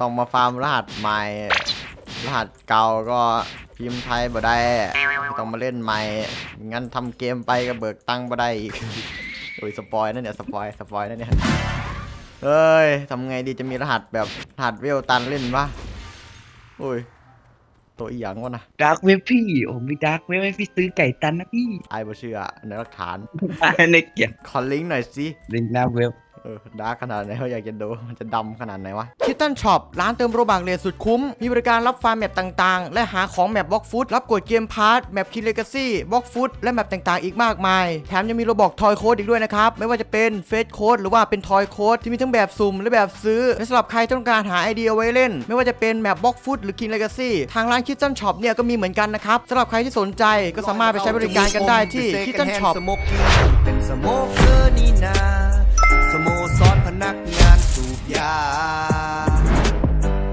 ต้องมาฟาร์มรหัสใหม่ รหัสเก่าก็พิมพ์ไทยบ่ได้ต้องมาเล่นใหม่ งั้นทำเกมไปก็เบิกตังค์บ่ได้อีกโอ้ยสปอยนั่นเนี่ยสปอยสปอยนั่นเนี่ยเอ้ยทำไงดีจะมีรหัสแบบรหัสเวลตันเล่นปะโอ้ยตัวอีหยังวะนะดาร์กเว็บพี่ผมมีดาร์กเว็บให้พี่ซื้อไก่ตันนะพี่ไอ้บ่เชื่อในหลักฐาน ในเกียรขอลิงก์หน่อยสิลิงก์หน้าเว็บ เออดาร์กขนาดไหนเขาอยากจะดูมันจะดำขนาดไหนวะคิตตันช็อปร้านเติมโรบักเลทสุดคุ้ม มีบริการรับฟาร์มแมปต่างๆ และหาของแมปบล็อกฟุตรับกดเกมพาร์ทแมปคิเลกาซี่บล็อกฟุตและแมปต่างๆ อีกมากมาย แถมยังมีโรบอกทอยโค้ดอีกด้วยนะครับ ไม่ว่าจะเป็นเฟสโค้ดหรือว่าเป็นทอยโค้ดที่มีทั้งแบบสุ่มและแบบซื้อและสำหรับใครต้องการหาไอเดียไว้เล่น ไม่ว่าจะเป็นแมปบล็อกฟุตหรือคิเลกาซี่ทางร้านคิตตันช็อปเนี่ยก็มีเหมือนกันนะครับสำหรับใครที่สนใจก็สามารถไปใช้บริการกันได้ที่คิตตันช็อปเป็นสโมกเกอร์นี่นา โมสรพนักงานสูบยา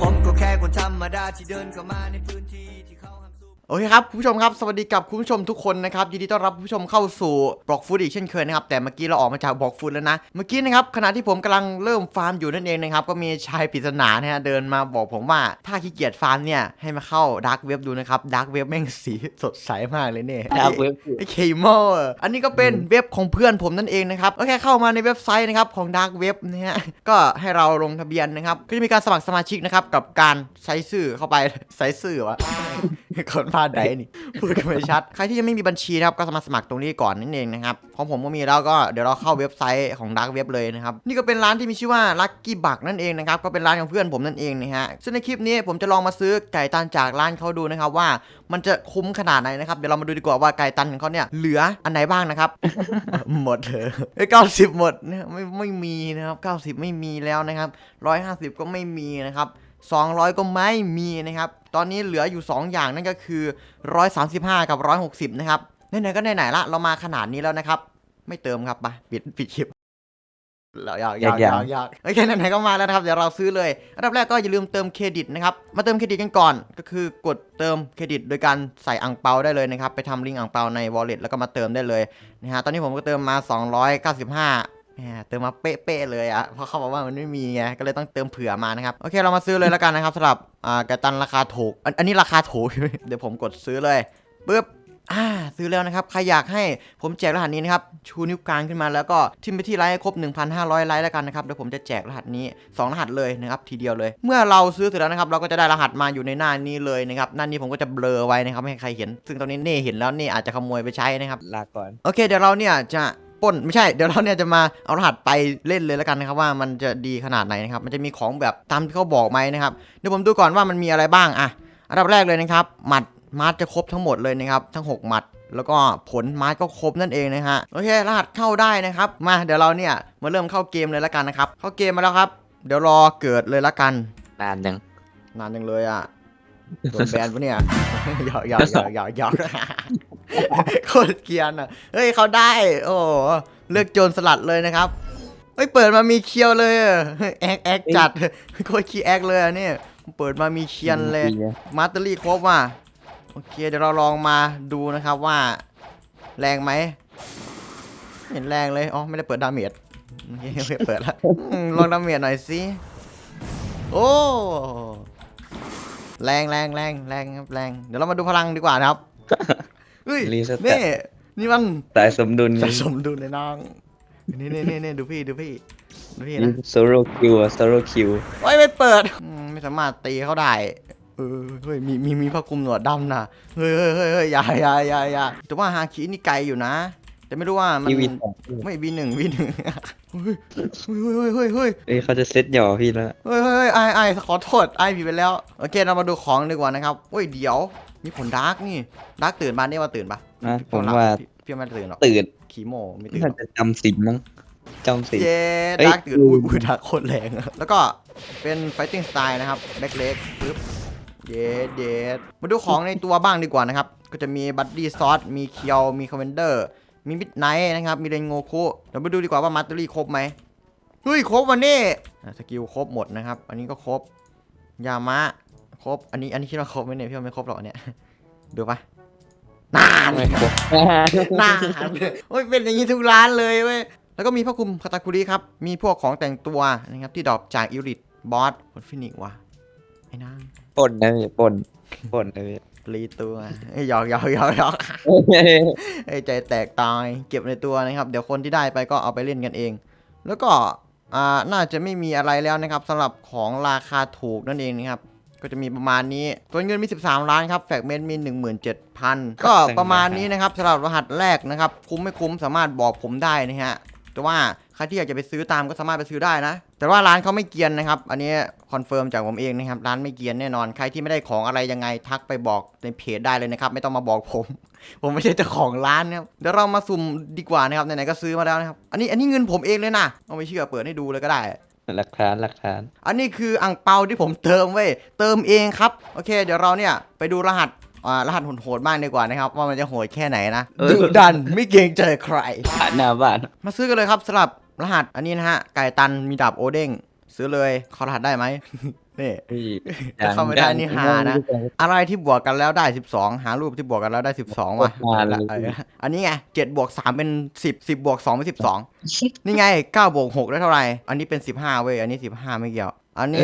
ผมก็แค่คนธรรมดาที่เดินเข้ามาใน โอเคครับคุณผู้ชมครับสวัสดีกับคุณผู้ชมทุกคนนะครับยินดีต้อนรับคุณผู้ชมเข้าสู่บล็อกฟูดอีกเช่นเคยนะครับแต่เมื่อกี้เราออกมาจากบล็อกฟูดแล้วนะเมื่อกี้นะครับขณะที่ผมกำลังเริ่มฟาร์มอยู่นั่นเองนะครับก็มีชายปริศนานะฮะเดินมาบอกผมว่าถ้าขี้เกียจฟาร์มเนี่ยให้มาเข้าดาร์กเว็บดูนะครับดาร์กเว็บแม่งสีสดใสมากเลยเนี่ยดาร์กเว็บไอเคมออันนี้ก็เป็นเว็บของเพื่อนผมนั่นเองนะครับก็แค่เข้ามาในเว็บไซต์นะครับของ Dark Web นะฮะก็ให้เราลงทะเบียนนะครับก็จะมีการสมัครสมาชิกนะครับกับการใช้สื่อเข้าไปใช้สื่อวะคนพาดใดนี่พูดกันไม่ชัด ใครที่ยังไม่มีบัญชีนะครับก็สามารถสมัครตรงนี้ก่อนนั่นเองนะครับของผมก็มีแล้วก็เดี๋ยวเราเข้าเว็บไซต์ของ Dark Web เลยนะครับนี่ก็เป็นร้านที่มีชื่อว่า Lucky Buck นั่นเองนะครับก็เป็นร้านของเพื่อนผมนั่นเองนะฮะซึ่งในคลิปนี้ผมจะลองมาซื้อไก่ตันจากร้านเขาดูนะครับว่ามันจะคุ้มขนาดไหนนะครับเดี๋ยวเรามาดูดีกว่าว่าไก่ตันของเขาเนี่ยเหลืออันไหนบ้างนะครับหมดเลยเก้าสิบหมดเนี่ยไม่ไม่มีนะครับเก้าสิบไม่มีแล้วนะครับร้อยห้าสิบก็ไม่มีนะครับ สองร้อยก็ไม่มีนะครับ ตอนนี้เหลืออยู่สองอย่างนั่นก็คือร้อยสามสิบห้ากับร้อยหกสิบนะครับไหนๆก็ไหนๆละเรามาขนาดนี้แล้วนะครับ ไม่เติมครับไปปิดปิดคลิปเราอยากอยากอยากอยากโอเคไหนๆก็มาแล้วนะครับ เดี๋ยวเราซื้อเลยอันดับแรกก็อย่าลืมเติมเครดิตนะครับ มาเติมเครดิตกันก่อนก็คือกดเติมเครดิต โดยการใส่อังเปาได้เลยนะครับ ไปทำลิงก์อังเปาใน wallet แล้วก็มาเติมได้เลยนะฮะตอนนี้ผมก็เติมมา 295แหม เติมมาเป๊ะๆเลยอะเพราะเขาบอกว่ามันไม่มีไงก็เลยต้องเติมเผื่อมานะครับ โอเคเรามาซื้อเลยแล้วกันนะครับสำหรับอ่าไกตันราคาถูกอันอันนี้ราคาถูก เดี๋ยวผมกดซื้อเลยปึ๊บอ่าซื้อแล้วนะครับ ใครอยากให้ผมแจกรหัสนี้นะครับ ชูนิ้วกลางขึ้นมาแล้วก็ทิมไปที่ไลค์ให้ครบ 1,500 ไลค์แล้วกันนะครับเดี๋ยวผมจะแจกรหัสนี้ 2 รหัสเลยนะครับทีเดียวเลย เมื่อเราซื้อเสร็จแล้วนะครับ เราก็จะได้รหัสมาอยู่ในหน้านี้เลยนะครับหน้านี้ผมก็จะเบลอไว้นะครับไม่ให้ใครเห็น ซึ่งตอนนี้เน่เห็นแล้วเน่อาจจะขโมยไปใช้นะครับลาก่อนโอเคเดี๋ยวเราเนี่ยจะ ปล้นไม่ใช่เดี๋ยวเราเนี่ยจะมาเอารหัสไปเล่นเลยแล้วกันนะครับว่ามันจะดีขนาดไหนนะครับมันจะมีของแบบตามที่เขาบอกไหมนะครับเดี๋ยวผมดูก่อนว่ามันมีอะไรบ้างอะอันดับแรกเลยนะครับหมัดมาร์จะครบทั้งหมดเลยนะครับทั้ง 6 หมัดแล้วก็ผลมาร์ก็ครบนั่นเองนะฮะโอเครหัสเข้าได้นะครับ มาเดี๋ยวเราเนี่ยมาเริ่มเข้าเกมเลยแล้วกันนะครับเข้าเกมมาแล้วครับ เดี๋ยวรอเกิดเลยละกันนานยังนานจังเลยอะโดนแบนปะเนี่ยหยอกหยอกหยอกหยอกหยอก โคตรเกรียนอะ เฮ้ยเขาได้ โอ้โหเลือกโจรสลัดเลยนะครับ เฮ้ยเปิดมามีเคียวเลยแอกแอกจัดโคตรขี้แอกเลยอะนี่เปิดมามีเคียนเลย มาสเตอรี่ครบว่ะ โอเคเดี๋ยวเราลองมาดูนะครับว่า แรงไหมเห็นแรงเลย อ๋อไม่ได้เปิดดาเมจโอเคไม่เปิดละลองดาเมจหน่อยสิโอ้แรงแรงแรงแรงครับแรง เดี๋ยวเรามาดูพลังดีกว่านะครับ เฮ้ยรีสแตทนี่นี่มันสายสมดุลจะสมดุลเลยน้อง นี่นี่นี่นี่ดูพี่ดูพี่ดูพี่นะโซโลคิวอะโซโลคิวโอ้ยไม่เปิดอืมไม่สามารถตีเขาได้เออเฮ้ยมีมีมีผ้าคลุมหนวดดำนะเฮ้ยเฮ้ยเฮ้ยเฮ้ยอย่าอย่าอย่าอย่าแต่ว่าฮาคินี่ไกลอยู่นะ แต่ไม่รู้ว่ามันอีวีสองไม่วีหนึ่งวีหนึ่งเฮ้ยเฮ้ยเฮ้ยเฮ้ยเฮ้ยเอ้ยเขาจะเซตหย่อพี่แล้วเฮ้ยเฮ้ยเฮ้ยไอไอขอโทษไอผิดไปแล้ว โอเคเรามาดูของดีกว่านะครับเฮ้ยเดี๋ยว มีผลดาร์กนี่ดาร์กตื่นมาเนี่ยว่าตื่นปะนะผมว่าพี่พี่ไม่ตื่นหรอกตื่นขีโมไม่ตื่นหน่ารอกจะจำสินมั้งจำสินเย้เอ้ยดาร์กตื่นอุ้ยอุ้ยดาร์กโคตรแรงอะแล้วก็เป็น fighting style นะครับแบ็คเล็กปึ๊บเย้เย้มาดูของในตัวบ้างดีกว่านะครับ ก็จะมีบัตตี้ซอสมีเคียวมีคอมเมนเดอร์มีมิดไนท์นะครับ มีเรนโงคุเดี๋ยวมาดูดีกว่าว่ามาสเตอรี่ครบไหมเฮ้ยครบวันนี้อะสกิลครบหมดนะครับ อันนี้ก็ครบยามะ ครบ อันนี้อันนี้คิดว่าครบไหมเนี่ยพี่ว่าไม่ครบหรอกอันเนี่ยดูปะนานไม่ครบนานโอ้ยเป็นอย่างนี้ทุกร้านเลยเว้ยแล้วก็มีผ้าคลุมคาตาคุริครับ มีพวกของแต่งตัวนะครับที่ดรอปจากอิริตบอสผลฟินิกส์ว่ะไอ้นางปนนะพี่ปนปนนะพี่รีตัวเอ้ยหยอกหยอกหยอกหยอกเอ้ยใจแตกตายเก็บในตัวนะครับ เดี๋ยวคนที่ได้ไปก็เอาไปเล่นกันเอง แล้วก็อ่าน่าจะไม่มีอะไรแล้วนะครับสำหรับของราคาถูกนั่นเองนะครับ ก็จะมีประมาณนี้ตัวเงินมี 13 ล้านครับแฟกเมนต์มี 17,000 ก็ประมาณนี้นะครับสำหรับรหัสแรกนะครับ คุ้มไม่คุ้มสามารถบอกผมได้นะฮะแต่ว่าใครที่อยากจะไปซื้อตามก็สามารถไปซื้อได้นะ แต่ว่าร้านเขาไม่เกรียนนะครับ อันนี้คอนเฟิร์มจากผมเองนะครับ ร้านไม่เกรียนแน่นอน ใครที่ไม่ได้ของอะไรยังไงทักไปบอกในเพจได้เลยนะครับ ไม่ต้องมาบอกผม ผมไม่ใช่เจ้าของร้านนะครับ เดี๋ยวเรามาสุ่มดีกว่านะครับ ไหนๆก็ซื้อมาแล้วนะครับ อันนี้อันนี้เงินผมเองเลยนะ เอาไม่เชื่อเปิดให้ดูเลยก็ได้ หลักฐานหลักฐาน อันนี้คืออ่างเปาที่ผมเติมเว้ยเติมเองครับโอเค เดี๋ยวเราเนี่ยไปดูรหัสอ่ารหัสโหดๆบ้างดีกว่านะครับ ว่ามันจะโหดแค่ไหนนะเออ ดุดันไม่เกรงใจใคร ผ่านหน้าบ้าน มาซื้อกันเลยครับสำหรับรหัสอันนี้นะฮะไก่ตันมีดาบโอเด้ง ซื้อเลยขอรหัสได้ไหมนี่พี่ถ้าเข้าไม่ได้นี่หานะ อะไรที่บวกกันแล้วได้12หารูปที่บวกกันแล้วได้12ว่ะโคตรนานเลยเอออันนี้ไง7บวก3เป็น10 10บวก2เป็น12นี่ไง9บวก6ได้เท่าไหร่ อันนี้เป็น15เว้ยอันนี้15ไม่เกี่ยว อันนี้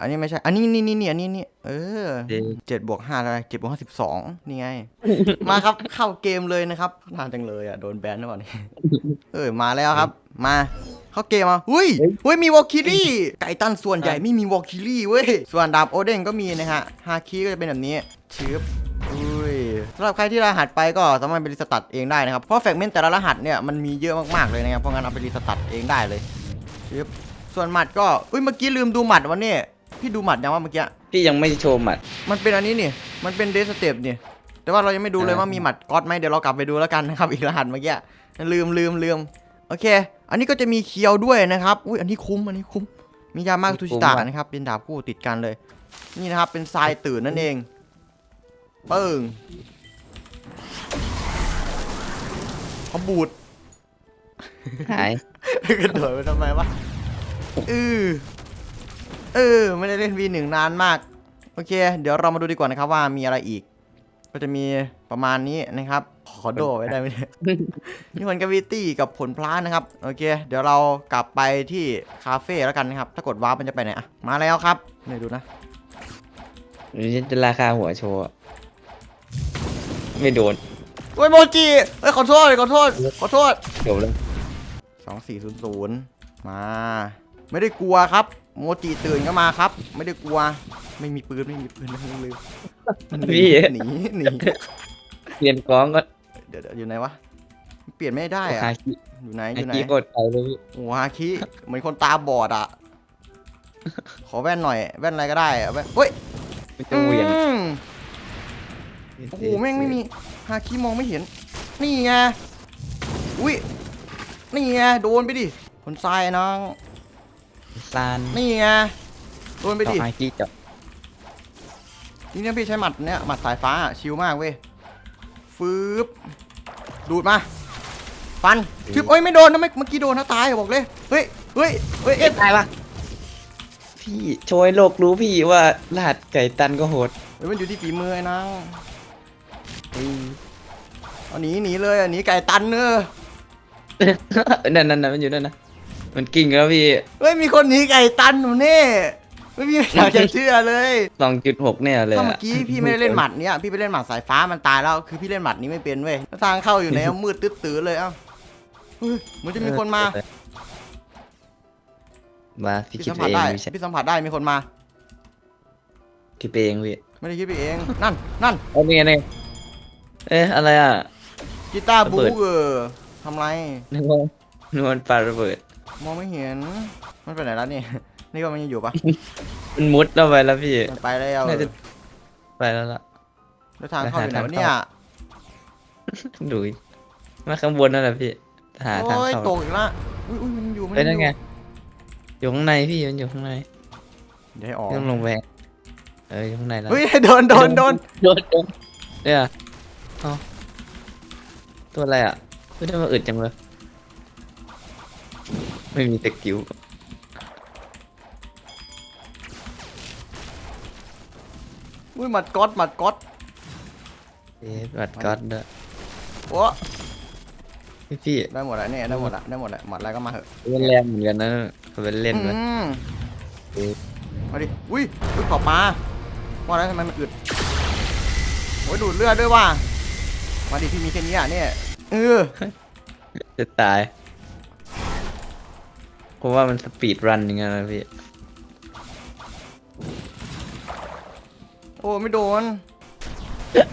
อันนี้ไม่ใช่ อันนี้นี่นี่นี่อันนี้นี่เออเจ๊เจ็ดบวกห้าอะไรเจ็ดบวกห้าสิบสองนี่ไง มาครับเข้าเกมเลยนะครับนานจังเลยอะโดนแบนหรือเปล่าเนี่ยเออมาแล้วครับ มา เข้าเกมมาหุ้ยหุ้ยมีวอลคิรี่ไก่ตันส่วนใหญ่ไม่มีวอลคิรี่เว้ยส่วนดาบโอเด้งก็มีนะฮะฮาคิก็จะเป็นแบบนี้ชืบอุ้ยสำหรับใครที่รหัสไปก็สามารถไปรีสตาร์ทเองได้นะครับเพราะแฟกเมนต์แต่ละรหัสเนี่ยมันมีเยอะมากๆเลยนะครับเพราะงั้นเอาไปรีสตาร์ทเองได้เลยชืบส่วนหมัดก็อุ้ยเมื่อกี้ลืมดูหมัดวันนี้พี่ดูหมัดยังว่าเมื่อกี้พี่ยังไม่โชว์หมัด มันเป็นอันนี้นี่มันเป็นเดสเต็ปนี่แต่ว่าเรายังไม่ดูเลยอ่าว่ามีหมัดก๊อตไหมเดี๋ยวเรากลับไปดูแล้วกันนะครับอีกรหัสเมื่อกี้ลืมลืมลืมโอเคอันนี้ก็จะมีเคียวด้วยนะครับอุ้ยอันนี้คุ้มอันนี้คุ้มมียามาทุชิตะนะครับ เป็นดาบคู่ติดกันเลย นี่นะครับเป็นทรายตื่นนั่นเองเปิ้งเขาบูดหายกระโดดไปทำไมวะเออเออไม่ได้เล่น V1 นานมาก โอเค เดี๋ยวเรามาดูดีกว่านะครับว่ามีอะไรอีก ก็จะมีประมาณนี้นะครับ ขอโดไว้ได้ไหมเนี่ยนี่มันกาวิตี้กับผลพลานะครับ โอเค เดี๋ยวเรากลับไปที่คาเฟ่แล้วกันนะครับ ถ้ากดวาร์ปมันจะไปไหนอะมาแล้วครับนี่ดูนะนี่จะราคาหัวโชว์อะไม่โดนโอ้ยโมจิเอ้ยขอโทษขอโทษขอโทษเดี๋ยวเลยสองสี่ศูนย์ศูนย์มา ไม่ได้กลัวครับ โมจิตื่นก็มาครับ ไม่ได้กลัว ไม่มีปืนไม่มีปืนไม่ลืม หนีพี่ หนีหนีเปลี่ยนกล้องก็เดี๋ยวเดี๋ยวอยู่ไหนวะเปลี่ยนไม่ได้อะคาคิอยู่ไหนอคายู่ไหนคิโคตรไกลเลยพี่โอ้ฮาคิเหมือนคนตาบอดอะขอแว่นหน่อย แว่นอะไรก็ได้อะแว่นเฮ้ยมันจะเหวี่ยงอืมโอ้โหแม่งไม่มีฮาคิมองไม่เห็น นี่ไงอุ้ยนี่ไงโดนไปดิคนทรายน้องซานนี่ไงโดนไปดิต่อคาคิจับ นี่เนี่ยพี่ใช้หมัดเนี่ยหมัดสายฟ้าอะชิลมากเว้ยฟืบดูดมา ฟันชึบเอ้ยไม่โดนนะเมื่อเมื่อกี้โดนนะตายบอกเลยเฮ้ยเฮ้ยเฮ้ยเอ็ดตายปะพี่โชว์ให้โลกรู้พี่ว่ารหัสไก่ตันก็โหดเฮ้ยมันอยู่ที่ฝีมือไอ้นางเอาหนีหนีเลยอะหนีไก่ตันเนอะนั่นนั่นนั่นมันอยู่นั่นนะมันกิ่งแล้วพี่เฮ้ยมีคนหนีไก่ตันหนูเน่ ไม่มีอยากจะเชื่อเลยสองจุดหกเนี่ยเลยถ้าอะเมื่อกี้พี่ไม่ได้เล่นหมัดเนี้ยพี่ไปเล่นหมัดสายฟ้ามันตายแล้วคือพี่เล่นหมัดนี้ไม่เป็นเว้ยแล้วทางเข้าอยู่ไหนอะมืดตื้อๆเลยเอ้าเฮ้ยเหมันจะมีคนมามาพี่พี่คิดสัมผัสเองได้ไม่ใช่พี่สัมผัสได้มีคนมาคิดเองพี่ไม่ได้คิดไปเองนั่นนั่นเอาเนี่ยเนี่ยเอ๊ะอะไรอะกีตาร์บูระเบิดเออทำไรนึกว่านึกว่ามันปาระเบิดมองไม่เห็นมันไปไหนแล้วนี่ นี่ก็มันยังอยู่ปะมันมุดเราไปแล้วพี่มันไปแล้วน่าจะไปแล้วล่ะ แล้วทางเข้าอยู่ไหนหาทางวะเนี่ยเข้าดูอีกมาข้างบนนั่นแหละพี่หาทางโอ้ยเข้าตกอีกละอุ้ยอุ้ยมันอยู่มันเอ้ยยันั่นไงอยู่อยู่ข้างในพี่มันอยู่ข้างในเดี๋ยวให้ออก ไม่ต้องลงแวงเอออยู่ข้างในแล้วเฮ้ยโดนโดนโดนโดนโดนเนี่ยเอาตัวอะไรอะไม่ได้มาอึดจังเลยไม่มีตะกิ้ว อุ้ยหมัดก๊อตหมัดก๊อตเอ๊ะบัตรก๊อตด้วยโอ้พี่พี่ได้หมดแล้วเนี่ยได้หมดละได้หมดละหมัดอะไรก็มาเถอะเล่นแรงเหมือนกันนะเขาเป็นเล่นไหมอืมเอ๊ะโอมาดิอุ้ยอุ้ยเผาปลาว่าแล้วทำไมมันอึดโอ้ยดูดเลือดด้วยว่ะมาดิพี่มีแค่นี้อะเนี่ยเออจะตายผมว่ามันสปีดรันยังไงนะพี่ อ้ไม่โดน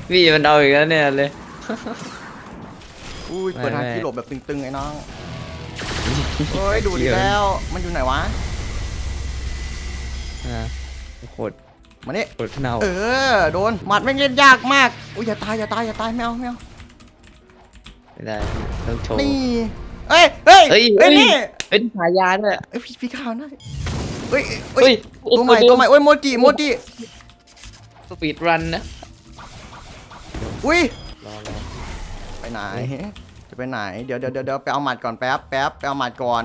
พี่มันเอาอีกแล้วเนี่ยเลย อุ้ยเปิดไม่หาไม่ที่หลบแบบตึงๆไอ้น้องเฮ้ยดูดอีกแล้วมันอยู่ไหนวะอ่าโคตรมานี่โคตรเน่าเออโดนหมัดแม่งเล่นยากมากอุ้ยอย่าตายอย่าตายอย่าตายไม่เอาไม่เอาไม่ได้พี่ต้องโชว์ นี่เอ้ยเฮ้ยเฮ้ยเฮ้ย นี่เอ้ยฉายาด้วยเอ้ยพี่พี่ข่าวได้เฮ้ยเฮ้เฮ้ยยตัวใหม่ตัวใหม่โอ้ยโมจิโมจิ สปีดรันนะอุ้ยรอรอไปไหน จะไปไหนเดี๋ยวเดี๋ยวเดี๋ยวเดี๋ยวไปเอาหมัดก่อนแป๊บแป๊บไปเอาหมัดก่อน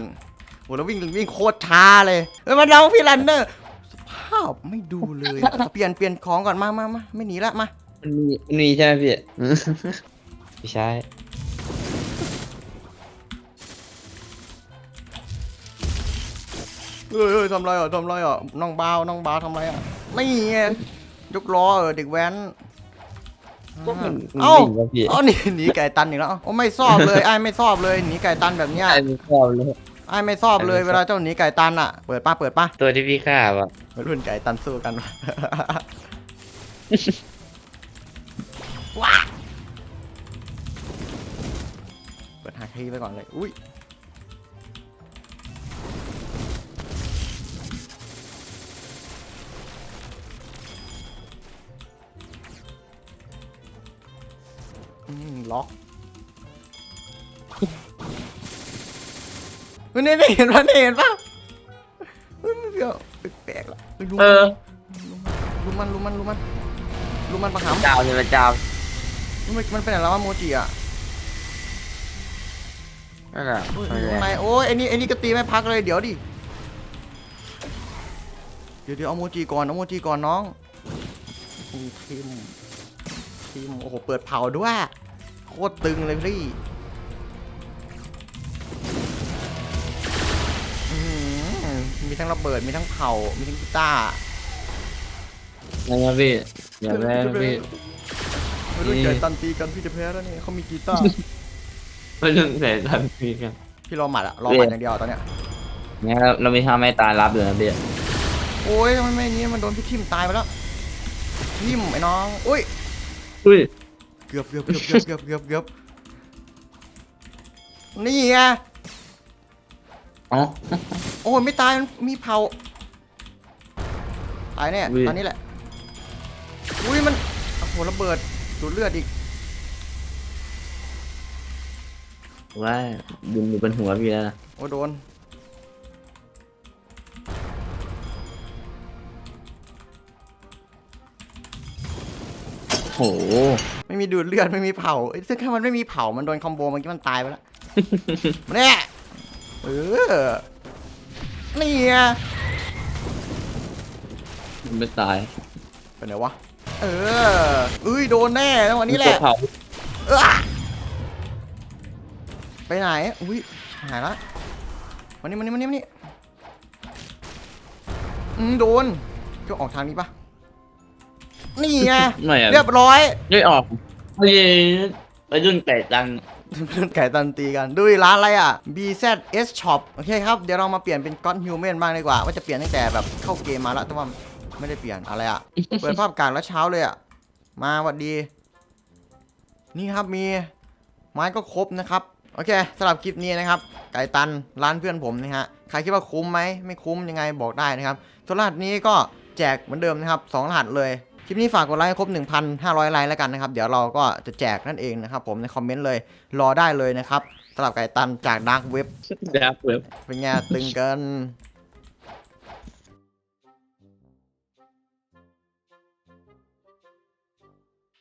โหแล้ววิ่งวิ่งโคตรช้าเลยเฮ้ยมาน้องพี่รันเนอร์สภาพไม่ดูเลยอะเปลี่ยนเปลี่ยนของก่อนมามามาไม่หนีละมามันมีมันมีใช่ไหมพี่ ไม่ใช่เอ้ยเอ้ยทำไรอะทำไรอะน้องบาวน้องบาวทำไรอะนี่ไงย กล้อเออเด็กแว้นก็มันมันเอ้าวิ่งแล้วพี่เอ้าหนีหนีไก่ตันอีกแล้วโอ้ไม่ชอบเลยไอ้ายไม่ชอบเลยหนีไก่ตันแบบเนี้ยไอ้ไม่ชอบเลย ไอ้ายไม่ชอบเลยไอ้ไม่ชอบ เวลาเจ้าหนีไก่ตันอะ เปิดป้าเปิดป้าตัวที่พี่ฆ่าอะวัยรุ่นไก่ตันสู้กัน ว้าเปิดหาคีย์ไปก่อนเลย อุ้ย อืมล็อกเฮ้ยนี่นี่เห็นปะนี่เห็นปะเฮ้ยมันเปรี้ยวแปลกๆละฮ้ยรู้เออรู้มันรู้มันรู้มันรู้มันประหามเจ้าเนี่ยมันเจ้ามันมันเป็นอะไรแล้ววะโมจิอะนั่นแหละเฮ้ยอยู่ข้างในโอ้ยไอ้นี่ไอ้นี่ก็ตีไม่พักเลยเดี๋ยวดิ เดี๋ยวเดี๋ยวเอาโมจิก่อนเอาโมจิก่อนน้องอืมทิม ทิมโอ้โห เปิดเผาด้วย โคตรตึงเลยพี่อื้อหือมีทั้งระเบิด มีทั้งเผา มีทั้งกีตาร์นั่นนะพี่อย่าแม่พี่ไม่รู้นี่เกิดตันตีกันพี่จะแพ้แล้วนี่เขามีกีตาร์ไม่ต้องใส่ทันพี่กันพี่รอหมัดอะรอหมัดอย่างเดียวตอนเนี้ยงั้นเราเราไม่ทำให้ตายรับเลยนะพี่โอ้ยทำไมไม่อย่างงี้มันโดนพี่ทิมตายไปแล้วทิมไอ้น้องอุ้ย อุ้ยเกือบเกือบเกือบเกือบเกือบเกือบเกือบนี่ไงอ๋อโอ้ยไม่ตายมันมีเผาตายแน่อุ้ย ตอนนี้แหละอุ้ยมันโอ้โหระเบิดดูดเลือดอีกว่าบินอยู่บนหัวพี่แล้วนะโอ้โดน โอ้โห ไม่มีดูดเลือดไม่มีเผาเอ้ยซึ่งถ้ามันไม่มีเผา มันโดนคอมโบเมื่อกี้มันตายไปแล้วมาเนี่ยเออนี่ไงมันไม่ตายไปไหนวะ เออเอ้ยโดนแน่แล้ววันนี้แหละตัวเผาเออไปไหน อุ้ยหายละมานี่มานี่มานี่มานี่อืมโดนก็ออกทางนี้ปะ นี่ไงไม่อะ เรียบร้อยไม่ออกเฮ้ยไปรุ่นไก่ตังเพื่อนไก่ตันตีกันดูดิร้านอะไรอะ BZS Shop โอเคครับ เดี๋ยวเรามาเปลี่ยนเป็น God Human บ้างดีกว่า ว่าจะเปลี่ยนตั้งแต่แบบเข้าเกมมาแล้วแต่ว่าไม่ได้เปลี่ยนอะไรอะ เปิดภาพกลางแล้วเช้าเลยอะ มาหวัดดี นี่ครับมี ไม้ก็ครบนะครับ โอเคสำหรับคลิปนี้นะครับ ไก่ตันร้านเพื่อนผมนะฮะใครคิดว่าคุ้มไหมไม่คุ้มยังไงบอกได้นะครับส่วนรหัสนี้ก็แจกเหมือนเดิมนะครับสองรหัสเลย คลิปนี้ฝากกดไลค์ให้ครบ 1,500 ไลค์แล้วกันนะครับ เดี๋ยวเราก็จะแจกนั่นเองนะครับผมในคอมเมนต์เลยรอได้เลยนะครับสำหรับไก่ตันจากดาร์กเว็บดาร์กเว็บเป็นไงตึงเกิน